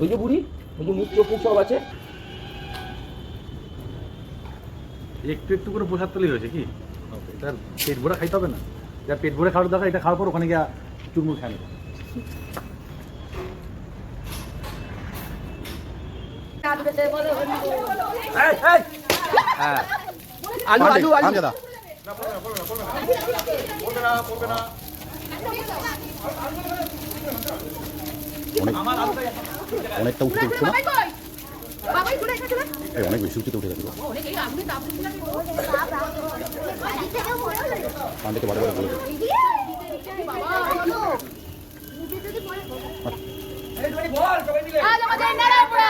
ওই যে বুড়ি ওই যে মুখ চোখ সব আছে। একটু একটু করে প্রসাদ তৈরি হয়েছে কি? এটার পেট ভরে খাইতে হবে না। যা পেট ভরে খাওয়ার দরকার এটা খাওয়ার পর ওখানে গিয়া চুরমুর খায় না হ্যাঁ। আলু আলু আলু অনেকটা উঠে উঠছে না? না এই, অনেক বেশি উঁচুতে উঠে গেছিল অনেক পান থেকে বারে বারে বলে দিল। আজ আমাদের নারায়ণপুরা